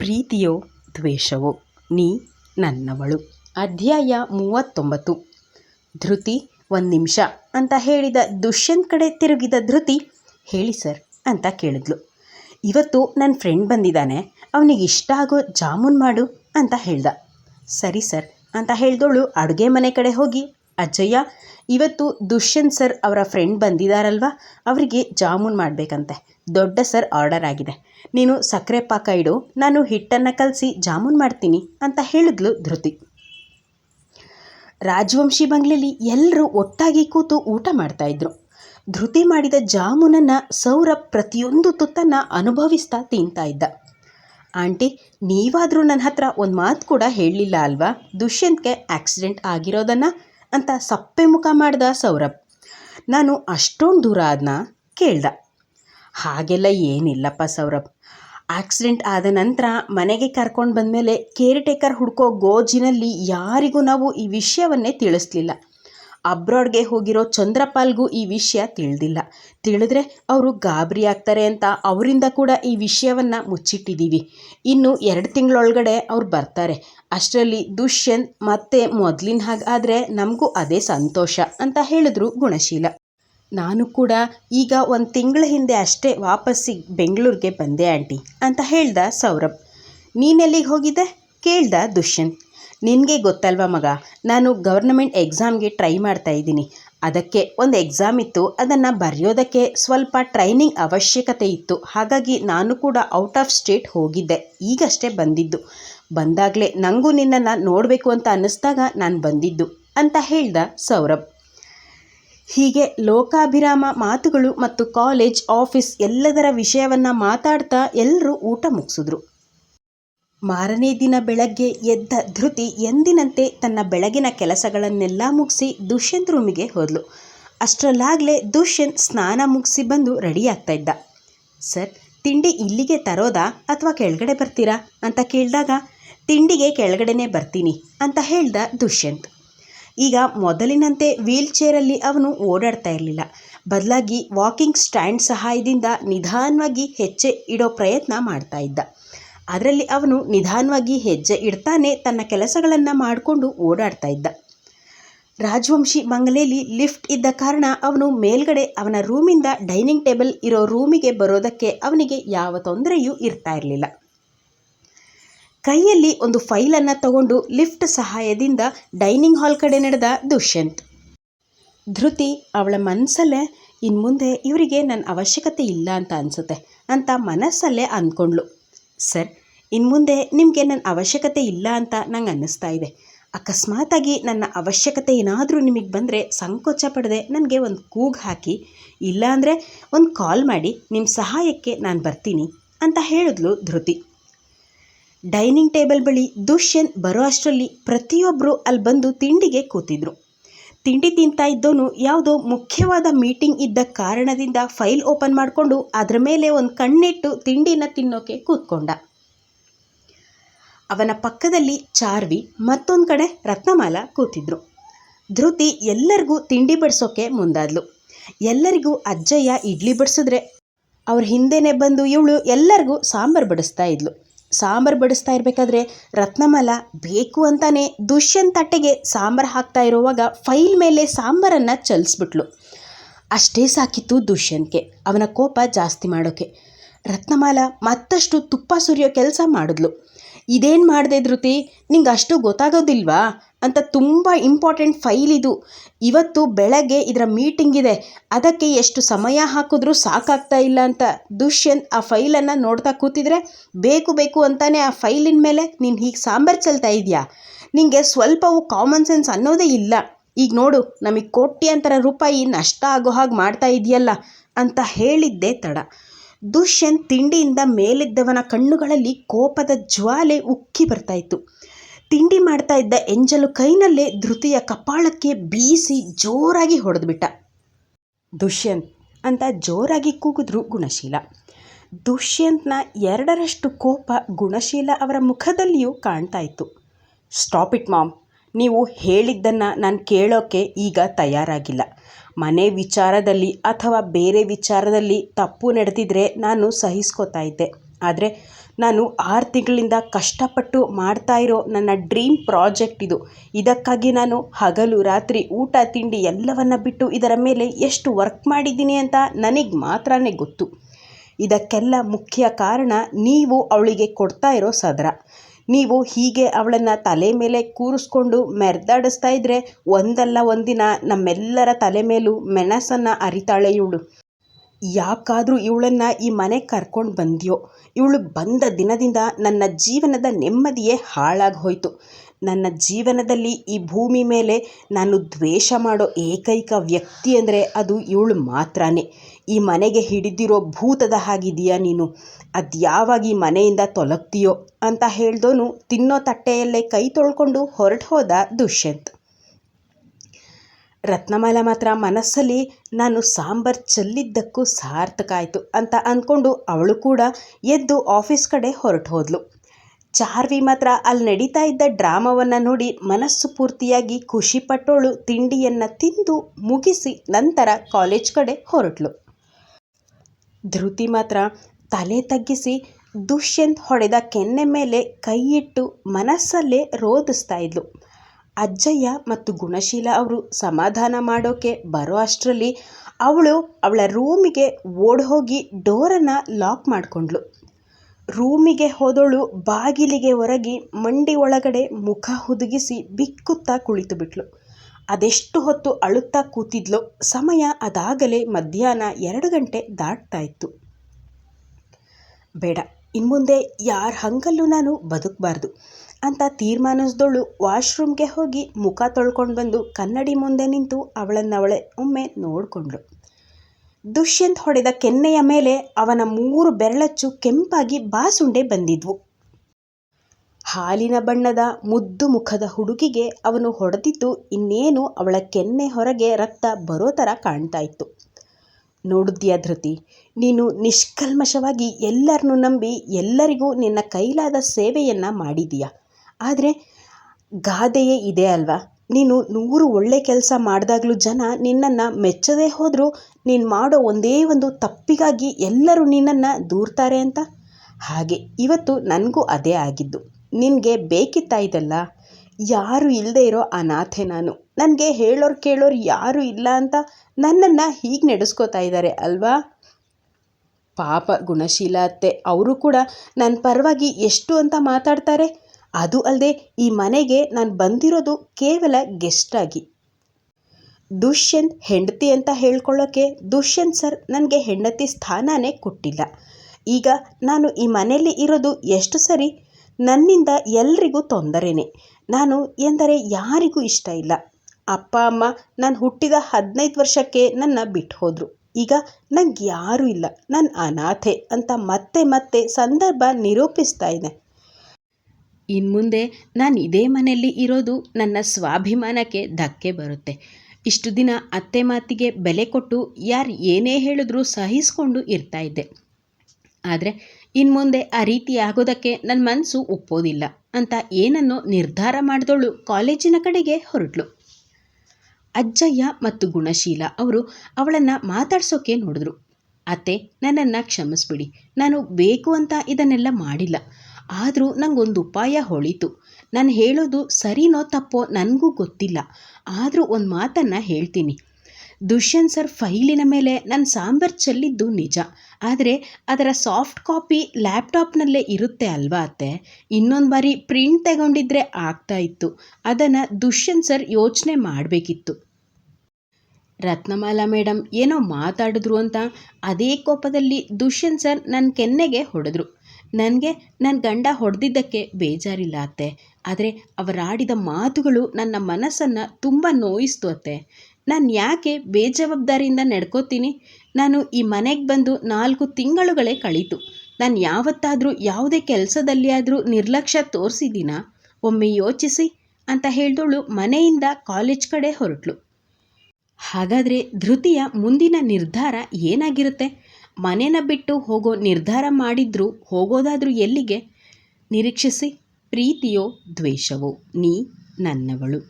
ಪ್ರೀತಿಯೋ ದ್ವೇಷವೋ ನೀ ನನ್ನವಳು. ಅಧ್ಯಾಯ ಮೂವತ್ತೊಂಬತ್ತು. ಧೃತಿ ಒಂದು ನಿಮಿಷ ಅಂತ ಹೇಳಿದ ದುಷ್ಯಂತ್ ಕಡೆ ತಿರುಗಿದ ಧೃತಿ, ಹೇಳಿ ಸರ್ ಅಂತ ಕೇಳಿದ್ಲು. ಇವತ್ತು ನನ್ನ ಫ್ರೆಂಡ್ ಬಂದಿದ್ದಾನೆ ಅವನಿಗೆ ಇಷ್ಟ ಆಗೋ ಜಾಮೂನ್ ಮಾಡು ಅಂತ ಹೇಳ್ದ. ಸರಿ ಸರ್ ಅಂತ ಹೇಳ್ದವಳು ಅಡುಗೆ ಮನೆ ಕಡೆ ಹೋಗಿ. ಅಜ್ಜಯ್ಯ, ಇವತ್ತು ದುಷ್ಯಂತ್ ಸರ್ ಅವರ ಫ್ರೆಂಡ್ ಬಂದಿದ್ದಾರಲ್ವ ಅವರಿಗೆ ಜಾಮೂನ್ ಮಾಡಬೇಕಂತೆ. ದೊಡ್ಡ ಸರ್ ಆರ್ಡರ್ ಆಗಿದೆ. ನೀನು ಸಕ್ಕರೆ ಪಾಕ ಇಡು, ನಾನು ಹಿಟ್ಟನ್ನು ಕಲಸಿ ಜಾಮೂನ್ ಮಾಡ್ತೀನಿ ಅಂತ ಹೇಳಿದ್ಲು ಧೃತಿ. ರಾಜವಂಶಿ ಬಂಗ್ಲೆಯಲ್ಲಿ ಎಲ್ಲರೂ ಒಟ್ಟಾಗಿ ಕೂತು ಊಟ ಮಾಡ್ತಾಯಿದ್ರು ಧೃತಿ ಮಾಡಿದ ಜಾಮೂನನ್ನು ಸೌರಭ್ ಪ್ರತಿಯೊಂದು ತುತ್ತನ್ನು ಅನುಭವಿಸ್ತಾ ತಿಂತಾ ಇದ್ದ. ಆಂಟಿ, ನೀವಾದರೂ ನನ್ನ ಹತ್ರ ಒಂದು ಮಾತು ಕೂಡ ಹೇಳಲಿಲ್ಲ ಅಲ್ವಾ? ದುಷ್ಯಂತ್ಗೆ ಆಕ್ಸಿಡೆಂಟ್ ಆಗಿರೋದನ್ನು? ಅಂತ ಸಪ್ಪೆ ಮುಖ ಮಾಡ್ದ ಸೌರಭ್. ನಾನು ಅಷ್ಟೊಂದು ದೂರ ಅದನ್ನ ಕೇಳ್ದ. ಹಾಗೆಲ್ಲ ಏನಿಲ್ಲಪ್ಪ ಸೌರಭ್. ಆಕ್ಸಿಡೆಂಟ್ ಆದ ನಂತರ ಮನೆಗೆ ಕರ್ಕೊಂಡು ಬಂದಮೇಲೆ ಕೇರ್ ಟೇಕರ್ ಹುಡ್ಕೋ ಗೋಜಿನಲ್ಲಿ ಯಾರಿಗೂ ನಾವು ಈ ವಿಷಯವನ್ನೇ ತಿಳಿಸ್ಲಿಲ್ಲ. ಅಬ್ರಾಡ್ಗೆ ಹೋಗಿರೋ ಚಂದ್ರಪಾಲ್ಗೂ ಈ ವಿಷಯ ತಿಳಿದಿಲ್ಲ. ತಿಳಿದ್ರೆ ಅವರು ಗಾಬರಿ ಆಗ್ತಾರೆ ಅಂತ ಅವರಿಂದ ಕೂಡ ಈ ವಿಷಯವನ್ನು ಮುಚ್ಚಿಟ್ಟಿದ್ದೀವಿ ಇನ್ನು ಎರಡು ತಿಂಗಳೊಳಗಡೆ ಅವ್ರು ಬರ್ತಾರೆ. ಅಷ್ಟರಲ್ಲಿ ದುಷ್ಯಂತ್ ಮತ್ತೆ ಮೊದಲಿನ ಹಾಗೆ ಆದರೆ ನಮಗೂ ಅದೇ ಸಂತೋಷ ಅಂತ ಹೇಳಿದ್ರು ಗುಣಶೀಲ. ನಾನು ಕೂಡ ಈಗ ಒಂದು ತಿಂಗಳ ಹಿಂದೆ ಅಷ್ಟೇ ವಾಪಸ್ಸಿಗೆ ಬೆಂಗಳೂರಿಗೆ ಬಂದೆ, ಆಂಟಿ, ಅಂತ ಹೇಳ್ದ ಸೌರಭ್. ನೀನೆಲ್ಲಿಗೆ ಹೋಗಿದ್ದೆ? ಕೇಳ್ದ ದುಷ್ಯಂತ್. ನಿನಗೆ ಗೊತ್ತಲ್ವ ಮಗ, ನಾನು ಗವರ್ನಮೆಂಟ್ ಎಕ್ಸಾಮ್ಗೆ ಟ್ರೈ ಮಾಡ್ತಾ ಇದ್ದೀನಿ. ಅದಕ್ಕೆ ಒಂದು ಎಕ್ಸಾಮ್ ಇತ್ತು, ಅದನ್ನು ಬರೆಯೋದಕ್ಕೆ ಸ್ವಲ್ಪ ಟ್ರೈನಿಂಗ್ ಅವಶ್ಯಕತೆ ಇತ್ತು. ಹಾಗಾಗಿ ನಾನು ಕೂಡ ಔಟ್ ಆಫ್ ಸ್ಟೇಟ್ ಹೋಗಿದ್ದೆ, ಈಗಷ್ಟೇ ಬಂದಿದ್ದು. ಬಂದಾಗಲೇ ನನಗೂ ನಿನ್ನನ್ನು ನೋಡಬೇಕು ಅಂತ ಅನ್ನಿಸ್ದಾಗ ನಾನು ಬಂದಿದ್ದು, ಅಂತ ಹೇಳ್ದ ಸೌರಭ್. ಹೀಗೆ ಲೋಕಾಭಿರಾಮ ಮಾತುಗಳು ಮತ್ತು ಕಾಲೇಜ್, ಆಫೀಸ್ ಎಲ್ಲದರ ವಿಷಯವನ್ನು ಮಾತಾಡ್ತಾ ಎಲ್ಲರೂ ಊಟ ಮುಗಿಸಿದ್ರು. ಮಾರನೇ ದಿನ ಬೆಳಗ್ಗೆ ಎದ್ದ ಧೃತಿ ಎಂದಿನಂತೆ ತನ್ನ ಬೆಳಗಿನ ಕೆಲಸಗಳನ್ನೆಲ್ಲ ಮುಗಿಸಿ ದುಷ್ಯಂತ್ ರೂಮಿಗೆ ಹೋದ್ಲು. ಅಷ್ಟರಲ್ಲಾಗಲೇ ದುಷ್ಯಂತ್ ಸ್ನಾನ ಮುಗಿಸಿ ಬಂದು ರೆಡಿ ಆಗ್ತಾ ಇದ್ದ. ಸರ್, ತಿಂಡಿ ಇಲ್ಲಿಗೆ ತರೋದಾ ಅಥವಾ ಕೆಳಗಡೆ ಬರ್ತೀರಾ? ಅಂತ ಕೇಳಿದಾಗ, ತಿಂಡಿಗೆ ಕೆಳಗಡೆನೇ ಬರ್ತೀನಿ ಅಂತ ಹೇಳ್ದ ದುಷ್ಯಂತ್. ಈಗ ಮೊದಲಿನಂತೆ ವೀಲ್ ಚೇರಲ್ಲಿ ಅವನು ಓಡಾಡ್ತಾ ಇರಲಿಲ್ಲ. ಬದಲಾಗಿ ವಾಕಿಂಗ್ ಸ್ಟ್ಯಾಂಡ್ ಸಹಾಯದಿಂದ ನಿಧಾನವಾಗಿ ಹೆಜ್ಜೆ ಇಡೋ ಪ್ರಯತ್ನ ಮಾಡ್ತಾ ಇದ್ದ. ಅದರಲ್ಲಿ ಅವನು ನಿಧಾನವಾಗಿ ಹೆಜ್ಜೆ ಇಡ್ತಾನೆ ತನ್ನ ಕೆಲಸಗಳನ್ನು ಮಾಡಿಕೊಂಡು ಓಡಾಡ್ತಾ ಇದ್ದ. ರಾಜವಂಶಿ ಬಂಗಲೆಯಲ್ಲಿ ಲಿಫ್ಟ್ ಇದ್ದ ಕಾರಣ ಅವನು ಮೇಲ್ಗಡೆ ಅವನ ರೂಮಿಂದ ಡೈನಿಂಗ್ ಟೇಬಲ್ ಇರೋ ರೂಮಿಗೆ ಬರೋದಕ್ಕೆ ಅವನಿಗೆ ಯಾವ ತೊಂದರೆಯೂ ಇರ್ತಾ ಇರಲಿಲ್ಲ. ಕೈಯಲ್ಲಿ ಒಂದು ಫೈಲನ್ನು ತಗೊಂಡು ಲಿಫ್ಟ್ ಸಹಾಯದಿಂದ ಡೈನಿಂಗ್ ಹಾಲ್ ಕಡೆ ನಡೆದ ದುಷ್ಯಂತ್. ಧೃತಿ ಅವಳ ಮನಸ್ಸಲ್ಲೇ ಇನ್ನು ಮುಂದೆ ಇವರಿಗೆ ನನ್ನ ಅವಶ್ಯಕತೆ ಇಲ್ಲ ಅಂತ ಅನಿಸುತ್ತೆ ಅಂತ ಮನಸ್ಸಲ್ಲೇ ಅಂದ್ಕೊಂಡ್ಳು ಸರ್ ಇನ್ನು ಮುಂದೆ ನಿಮಗೆ ನನ್ನ ಅವಶ್ಯಕತೆ ಇಲ್ಲ ಅಂತ ನಂಗೆ ಅನ್ನಿಸ್ತಾ ಇದೆ. ಅಕಸ್ಮಾತಾಗಿ ನನ್ನ ಅವಶ್ಯಕತೆ ಏನಾದರೂ ನಿಮಗೆ ಬಂದರೆ ಸಂಕೋಚ ಪಡದೆ ನನಗೆ ಒಂದು ಕೂಗ್ ಹಾಕಿ, ಇಲ್ಲಾಂದರೆ ಒಂದು ಕಾಲ್ ಮಾಡಿ ನಿಮ್ಮ ಸಹಾಯಕ್ಕೆ ನಾನು ಬರ್ತೀನಿ ಅಂತ ಹೇಳಿದ್ಲು ಧೃತಿ. ಡೈನಿಂಗ್ ಟೇಬಲ್ ಬಳಿ ದುಷ್ಯನ್ ಬರೋ ಅಷ್ಟರಲ್ಲಿ ಪ್ರತಿಯೊಬ್ಬರು ಅಲ್ಲಿ ಬಂದು ತಿಂಡಿಗೆ ಕೂತಿದ್ರು. ತಿಂಡಿ ತಿಂತಾ ಇದ್ದವನು ಯಾವುದೋ ಮುಖ್ಯವಾದ ಮೀಟಿಂಗ್ ಇದ್ದ ಕಾರಣದಿಂದ ಫೈಲ್ ಓಪನ್ ಮಾಡಿಕೊಂಡು ಅದರ ಮೇಲೆ ಒಂದು ಕಣ್ಣಿಟ್ಟು ತಿಂಡಿನ ತಿನ್ನೋಕೆ ಕೂತ್ಕೊಂಡ. ಅವನ ಪಕ್ಕದಲ್ಲಿ ಚಾರ್ವಿ ಮತ್ತೊಂದು ಕಡೆ ರತ್ನಮಾಲ ಕೂತಿದ್ರು. ಧೃತಿ ಎಲ್ಲರಿಗೂ ತಿಂಡಿ ಬಡಿಸೋಕೆ ಮುಂದಾದ್ಲು. ಎಲ್ಲರಿಗೂ ಅಜ್ಜಯ್ಯ ಇಡ್ಲಿ ಬಡಿಸಿದ್ರೆ ಅವ್ರ ಹಿಂದೆನೇ ಬಂದು ಇವಳು ಎಲ್ಲರಿಗೂ ಸಾಂಬಾರು ಬಡಿಸ್ತಾ ಇದ್ಲು. ಸಾಂಬಾರು ಬಡಿಸ್ತಾ ಇರಬೇಕಾದ್ರೆ ರತ್ನಮಾಲ ಬೇಕು ಅಂತಾನೆ ದುಷ್ಯಂತ್ ತಟ್ಟೆಗೆ ಸಾಂಬಾರು ಹಾಕ್ತಾ ಇರುವಾಗ ಫೈಲ್ ಮೇಲೆ ಸಾಂಬಾರನ್ನು ಚಲಿಸ್ಬಿಟ್ಲು. ಅಷ್ಟೇ ಸಾಕಿತ್ತು ದುಷ್ಯಂತ್ಗೆ ಅವನ ಕೋಪ ಜಾಸ್ತಿ ಮಾಡೋಕ್ಕೆ ರತ್ನಮಾಲ ಮತ್ತಷ್ಟು ತುಪ್ಪ ಸುರಿಯೋ ಕೆಲಸ ಮಾಡಿದ್ಲು. ಇದೇನು ಮಾಡಿದೆ ಧೃತಿ? ನಿಂಗೆ ಅಷ್ಟು ಗೊತ್ತಾಗೋದಿಲ್ವಾ? ಅಂತ ತುಂಬ ಇಂಪಾರ್ಟೆಂಟ್ ಫೈಲ್ ಇದು. ಇವತ್ತು ಬೆಳಗ್ಗೆ ಇದರ ಮೀಟಿಂಗ್ ಇದೆ. ಅದಕ್ಕೆ ಎಷ್ಟು ಸಮಯ ಹಾಕಿದ್ರೂ ಸಾಕಾಗ್ತಾ ಇಲ್ಲ ಅಂತ ದುಷ್ಯಂತ್ ಆ ಫೈಲನ್ನು ನೋಡ್ತಾ ಕೂತಿದ್ರೆ, ಬೇಕು ಬೇಕು ಅಂತಾನೆ ಆ ಫೈಲಿನ ಮೇಲೆ ನೀನು ಹೀಗೆ ಸಾಂಬಾರು ಚೆಲ್ತಾ ಇದೆಯಾ? ನಿಮಗೆ ಸ್ವಲ್ಪವೂ ಕಾಮನ್ ಸೆನ್ಸ್ ಅನ್ನೋದೇ ಇಲ್ಲ. ಈಗ ನೋಡು, ನಮಗೆ ಕೋಟ್ಯಾಂತರ ರೂಪಾಯಿ ನಷ್ಟ ಆಗೋ ಹಾಗೆ ಮಾಡ್ತಾ ಇದೆಯಲ್ಲ ಅಂತ ಹೇಳಿದ್ದೆ ತಡ. ದುಷ್ಯಂತ್ ತಿಂಡಿಯಿಂದ ಮೇಲಿದ್ದವನ ಕಣ್ಣುಗಳಲ್ಲಿ ಕೋಪದ ಜ್ವಾಲೆ ಉಕ್ಕಿ ಬರ್ತಾ ಇತ್ತು. ತಿಂಡಿ ಮಾಡ್ತಾ ಇದ್ದ ಎಂಜಲು ಕೈನಲ್ಲೇ ಧೃತಿಯ ಕಪಾಳಕ್ಕೆ ಬೀಸಿ ಜೋರಾಗಿ ಹೊಡೆದ್ಬಿಟ್ಟ. ದುಷ್ಯಂತ್ ಅಂತ ಜೋರಾಗಿ ಕೂಗಿದ್ರು ಗುಣಶೀಲ. ದುಷ್ಯಂತ್ನ ಎರಡರಷ್ಟು ಕೋಪ ಗುಣಶೀಲ ಅವರ ಮುಖದಲ್ಲಿಯೂ ಕಾಣ್ತಾ ಇತ್ತು. ಸ್ಟಾಪ್ ಇಟ್ ಮಾಮ್, ನೀವು ಹೇಳಿದ್ದನ್ನು ನಾನು ಕೇಳೋಕ್ಕೆ ಈಗ ತಯಾರಾಗಿಲ್ಲ. ಮನೆ ವಿಚಾರದಲ್ಲಿ ಅಥವಾ ಬೇರೆ ವಿಚಾರದಲ್ಲಿ ತಪ್ಪು ನಡೆದಿದ್ರೆ ನಾನು ಸಹಿಸ್ಕೋತಾ ಇದ್ದೆ. ಆದರೆ ನಾನು ಆರು ತಿಂಗಳಿಂದ ಕಷ್ಟಪಟ್ಟು ಮಾಡ್ತಾ ಇರೋ ನನ್ನ ಡ್ರೀಮ್ ಪ್ರಾಜೆಕ್ಟ್ ಇದು. ಇದಕ್ಕಾಗಿ ನಾನು ಹಗಲು, ರಾತ್ರಿ, ಊಟ, ತಿಂಡಿ ಎಲ್ಲವನ್ನು ಬಿಟ್ಟು ಇದರ ಮೇಲೆ ಎಷ್ಟು ವರ್ಕ್ ಮಾಡಿದ್ದೀನಿ ಅಂತ ನನಗೆ ಮಾತ್ರನೇ ಗೊತ್ತು. ಇದಕ್ಕೆಲ್ಲ ಮುಖ್ಯ ಕಾರಣ ನೀವು ಅವಳಿಗೆ ಕೊಡ್ತಾ ಇರೋ ಸದರ. ನೀವು ಹೀಗೆ ಅವಳನ್ನು ತಲೆ ಮೇಲೆ ಕೂರಿಸ್ಕೊಂಡು ಮೆರೆದಾಡಿಸ್ತಾ ಇದ್ದರೆ ಒಂದಲ್ಲ ಒಂದಿನ ನಮ್ಮೆಲ್ಲರ ತಲೆ ಮೇಲೂ ಮೆಣಸನ್ನು ಅರಿತಾಳೆ ಇವಳು. ಯಾಕಾದರೂ ಇವಳನ್ನು ಈ ಮನೆಗೆ ಕರ್ಕೊಂಡು ಬಂದ್ಯೋ? ಇವಳು ಬಂದ ದಿನದಿಂದ ನನ್ನ ಜೀವನದ ನೆಮ್ಮದಿಯೇ ಹಾಳಾಗಿ ಹೋಯಿತು ನನ್ನ ಜೀವನದಲ್ಲಿ ಈ ಭೂಮಿ ಮೇಲೆ ನಾನು ದ್ವೇಷ ಮಾಡೋ ಏಕೈಕ ವ್ಯಕ್ತಿ ಅಂದರೆ ಅದು ಇವಳು ಮಾತ್ರನೇ. ಈ ಮನೆಗೆ ಹಿಡಿದಿರೋ ಭೂತದ ಹಾಗಿದೆಯಾ ನೀನು? ಅದು ಯಾವಾಗ ಈ ಮನೆಯಿಂದ ತೊಲಗ್ತೀಯೋ? ಅಂತ ಹೇಳ್ದೋನು ತಿನ್ನೋ ತಟ್ಟೆಯಲ್ಲೇ ಕೈ ತೊಳ್ಕೊಂಡು ಹೊರಟು ಹೋದ ದುಷ್ಯಂತ್. ರತ್ನಮಾಲ ಮಾತ್ರ ಮನಸ್ಸಲ್ಲಿ, ನಾನು ಸಾಂಬಾರ್ ಚೆಲ್ಲಿದ್ದಕ್ಕೂ ಸಾರ್ಥಕ ಆಯಿತು ಅಂತ ಅಂದ್ಕೊಂಡು ಅವಳು ಕೂಡ ಎದ್ದು ಆಫೀಸ್ ಕಡೆ ಹೊರಟು ಹೋದ್ಲು ಚಾರ್ವಿ ಮಾತ್ರ ಅಲ್ಲಿ ನಡೀತಾ ಇದ್ದ ಡ್ರಾಮಾವನ್ನು ನೋಡಿ ಮನಸ್ಸು ಪೂರ್ತಿಯಾಗಿ ಖುಷಿಪಟ್ಟೋಳು ತಿಂಡಿಯನ್ನು ತಿಂದು ಮುಗಿಸಿ ನಂತರ ಕಾಲೇಜ್ ಕಡೆ ಹೊರಟ್ಲು. ಧೃತಿ ಮಾತ್ರ ತಲೆ ತಗ್ಗಿಸಿ ದುಷ್ಯಂತ್ ಹೊಡೆದ ಕೆನ್ನೆ ಮೇಲೆ ಕೈಯಿಟ್ಟು ಮನಸ್ಸಲ್ಲೇ ರೋದಿಸ್ತಾ ಇದ್ಲು. ಅಜ್ಜಯ್ಯ ಮತ್ತು ಗುಣಶೀಲ ಅವರು ಸಮಾಧಾನ ಮಾಡೋಕೆ ಬರೋ ಅಷ್ಟರಲ್ಲಿ ಅವಳು ಅವಳ ರೂಮಿಗೆ ಓಡ್ ಹೋಗಿ ಡೋರನ್ನು ಲಾಕ್ ಮಾಡಿಕೊಂಡ್ಳು. ರೂಮಿಗೆ ಹೋದವಳು ಬಾಗಿಲಿಗೆ ಹೊರಗಿ ಮಂಡಿ ಒಳಗಡೆ ಮುಖ ಹುದುಗಿಸಿ ಬಿಕ್ಕುತ್ತಾ ಕುಳಿತು ಬಿಟ್ಲು. ಅದೆಷ್ಟು ಹೊತ್ತು ಅಳುತ್ತಾ ಕೂತಿದ್ಲೋ ಸಮಯ ಅದಾಗಲೇ ಮಧ್ಯಾಹ್ನ ಎರಡು ಗಂಟೆ ದಾಟ್ತಾ ಇತ್ತು. ಬೇಡ ಇನ್ಮುಂದೆ ಯಾರ ಹಂಗಲ್ಲೂ ನಾನು ಬದುಕಬಾರ್ದು ಅಂತ ತೀರ್ಮಾನಿಸಿದವಳು ವಾಶ್ರೂಮ್ಗೆ ಹೋಗಿ ಮುಖ ತೊಳ್ಕೊಂಡು ಬಂದು ಕನ್ನಡಿ ಮುಂದೆ ನಿಂತು ಅವಳನ್ನವಳೆ ಒಮ್ಮೆ ನೋಡಿಕೊಂಡ್ಳು. ದುಷ್ಯಂತ್ ಹೊಡೆದ ಕೆನ್ನೆಯ ಮೇಲೆ ಅವನ ಮೂರು ಬೆರಳಚ್ಚು ಕೆಂಪಾಗಿ ಬಾಸುಂಡೆ ಬಂದಿದ್ವು. ಹಾಲಿನ ಬಣ್ಣದ ಮುದ್ದು ಮುಖದ ಹುಡುಗಿಗೆ ಅವನು ಹೊಡೆದಿದ್ದು ಇನ್ನೇನು ಅವಳ ಕೆನ್ನೆ ಹೊರಗೆ ರಕ್ತ ಬರೋ ಥರ ಕಾಣ್ತಾ ಇತ್ತು. ನೋಡಿದ್ಯಾ ಧೃತಿ? ನೀನು ನಿಷ್ಕಲ್ಮಶವಾಗಿ ಎಲ್ಲರನ್ನೂ ನಂಬಿ ಎಲ್ಲರಿಗೂ ನಿನ್ನ ಕೈಲಾದ ಸೇವೆಯನ್ನು ಮಾಡಿದೀಯ? ಆದರೆ ಗಾದೆಯೇ ಇದೆ ಅಲ್ವಾ? ನೀನು ನೂರು ಒಳ್ಳೆ ಕೆಲಸ ಮಾಡಿದಾಗಲೂ ಜನ ನಿನ್ನನ್ನು ಮೆಚ್ಚದೇ ಹೋದರೂ ನೀನು ಮಾಡೋ ಒಂದೇ ಒಂದು ತಪ್ಪಿಗಾಗಿ ಎಲ್ಲರೂ ನಿನ್ನನ್ನು ದೂರ್ತಾರೆ ಅಂತ? ಹಾಗೆ, ಇವತ್ತು ನನಗೂ ಅದೇ ಆಗಿದ್ದು. ನಿನಗೆ ಬೇಕಿತ್ತಾ ಇದೆಲ್ಲ? ಯಾರು ಇಲ್ಲದೆ ಇರೋ ಅನಾಥೆ ನಾನು. ನನಗೆ ಹೇಳೋರು ಕೇಳೋರು ಯಾರೂ ಇಲ್ಲ ಅಂತ ನನ್ನನ್ನು ಹೀಗೆ ನಡೆಸ್ಕೋತಾ ಇದ್ದಾರೆ ಅಲ್ವಾ? ಪಾಪ ಗುಣಶೀಲ ಅತ್ತೆ, ಅವರು ಕೂಡ ನನ್ನ ಪರವಾಗಿ ಎಷ್ಟು ಅಂತ ಮಾತಾಡ್ತಾರೆ. ಅದು ಅಲ್ಲದೆ ಈ ಮನೆಗೆ ನಾನು ಬಂದಿರೋದು ಕೇವಲ ಗೆಸ್ಟಾಗಿ ದುಷ್ಯಂತ್ ಹೆಂಡತಿ ಅಂತ ಹೇಳ್ಕೊಳ್ಳೋಕ್ಕೆ ದುಷ್ಯಂತ್ ಸರ್ ನನಗೆ ಹೆಂಡತಿ ಸ್ಥಾನನೇ ಕೊಟ್ಟಿಲ್ಲ. ಈಗ ನಾನು ಈ ಮನೆಯಲ್ಲಿ ಇರೋದು ಎಷ್ಟು ಸರಿ? ನನ್ನಿಂದ ಎಲ್ರಿಗೂ ತೊಂದರೆನೇ. ನಾನು ಎಂದರೆ ಯಾರಿಗೂ ಇಷ್ಟ ಇಲ್ಲ. ಅಪ್ಪ, ಅಮ್ಮ ನಾನು ಹುಟ್ಟಿದ ಹದಿನೈದು ವರ್ಷಕ್ಕೆ ನನ್ನ ಬಿಟ್ಟು ಹೋದರು. ಈಗ ನಂಗೆ ಯಾರೂ ಇಲ್ಲ, ನಾನು ಅನಾಥೆ ಅಂತ ಮತ್ತೆ ಮತ್ತೆ ಸಂದರ್ಭ ನಿರೂಪಿಸ್ತಾ ಇದೆ ಇನ್ನು ಮುಂದೆ ನಾನು ಇದೇ ಮನೆಯಲ್ಲಿ ಇರೋದು ನನ್ನ ಸ್ವಾಭಿಮಾನಕ್ಕೆ ಧಕ್ಕೆ ಬರುತ್ತೆ. ಇಷ್ಟು ದಿನ ಅತ್ತೆ ಮಾತಿಗೆ ಬೆಲೆ ಕೊಟ್ಟು ಯಾರು ಏನೇ ಹೇಳಿದ್ರೂ ಸಹಿಸ್ಕೊಂಡು ಇರ್ತಾ ಇದ್ದೆ. ಆದರೆ ಇನ್ನು ಮುಂದೆ ಆ ರೀತಿ ಆಗೋದಕ್ಕೆ ನನ್ನ ಮನಸ್ಸು ಒಪ್ಪೋದಿಲ್ಲ ಅಂತ ಏನನ್ನೋ ನಿರ್ಧಾರ ಮಾಡಿದವಳು ಕಾಲೇಜಿನ ಕಡೆಗೆ ಹೊರಟ್ಲು ಅಜ್ಜಯ್ಯ ಮತ್ತು ಗುಣಶೀಲ ಅವರು ಅವಳನ್ನು ಮಾತಾಡ್ಸೋಕೆ ನೋಡಿದ್ರು. ಅತ್ತೆ, ನನ್ನನ್ನು ಕ್ಷಮಿಸ್ಬಿಡಿ. ನಾನು ಬೇಕು ಅಂತ ಇದನ್ನೆಲ್ಲ ಮಾಡಿಲ್ಲ. ಆದರೂ ನನಗೊಂದು ಉಪಾಯ ಹೊಳಿತು. ನಾನು ಹೇಳೋದು ಸರಿನೋ ತಪ್ಪೋ ನನಗೂ ಗೊತ್ತಿಲ್ಲ. ಆದರೂ ಒಂದು ಮಾತನ್ನು ಹೇಳ್ತೀನಿ. ದುಷ್ಯಂತ್ ಸರ್ ಫೈಲಿನ ಮೇಲೆ ನಾನು ಸಾಂಬಾರ್ ಚೆಲ್ಲಿದ್ದು ನಿಜ. ಆದರೆ ಅದರ ಸಾಫ್ಟ್ ಕಾಪಿ ಲ್ಯಾಪ್ಟಾಪ್ನಲ್ಲೇ ಇರುತ್ತೆ ಅಲ್ವಾ ಅತ್ತೆ? ಇನ್ನೊಂದು ಬಾರಿ ಪ್ರಿಂಟ್ ತಗೊಂಡಿದ್ರೆ ಆಗ್ತಾ ಇತ್ತು. ಅದನ್ನು ದುಷ್ಯಂತ್ ಸರ್ ಯೋಚನೆ ಮಾಡಬೇಕಿತ್ತು. ರತ್ನಮಾಲಾ ಮೇಡಮ್ ಏನೋ ಮಾತಾಡಿದ್ರು ಅಂತ ಅದೇ ಕೋಪದಲ್ಲಿ ದುಷ್ಯಂತ್ ಸರ್ ನನ್ನ ಕೆನ್ನೆಗೆ ಹೊಡೆದ್ರು. ನನಗೆ ನನ್ನ ಗಂಡ ಹೊಡೆದಿದ್ದಕ್ಕೆ ಬೇಜಾರಿಲ್ಲ ಅತ್ತೆ. ಆದರೆ ಅವರಾಡಿದ ಮಾತುಗಳು ನನ್ನ ಮನಸ್ಸನ್ನು ತುಂಬ ನೋಯಿಸ್ತು ಅತ್ತೆ. ನಾನು ಯಾಕೆ ಬೇಜವಾಬ್ದಾರಿಯಿಂದ ನಡ್ಕೋತೀನಿ? ನಾನು ಈ ಮನೆಗೆ ಬಂದು ನಾಲ್ಕು ತಿಂಗಳುಗಳೇ ಕಳೀತು. ನಾನು ಯಾವತ್ತಾದರೂ ಯಾವುದೇ ಕೆಲಸದಲ್ಲಿ ಆದರೂ ನಿರ್ಲಕ್ಷ್ಯ ತೋರಿಸಿದ್ದೀನಾ ಒಮ್ಮೆ ಯೋಚಿಸಿ ಅಂತ ಹೇಳಿದವಳು ಮನೆಯಿಂದ ಕಾಲೇಜ್ ಕಡೆ ಹೊರಟ್ಲು. ಹಾಗಾದರೆ ಧೃತಿಯ ಮುಂದಿನ ನಿರ್ಧಾರ ಏನಾಗಿರುತ್ತೆ? ಮನೇನ ಬಿಟ್ಟು ಹೋಗೋ ನಿರ್ಧಾರ ಮಾಡಿದ್ರೂ ಹೋಗೋದಾದರೂ ಎಲ್ಲಿಗೆ? ನಿರೀಕ್ಷಿಸಿ, ಪ್ರೀತಿಯೋ ದ್ವೇಷವೋ, ನೀ ನನ್ನವಳು.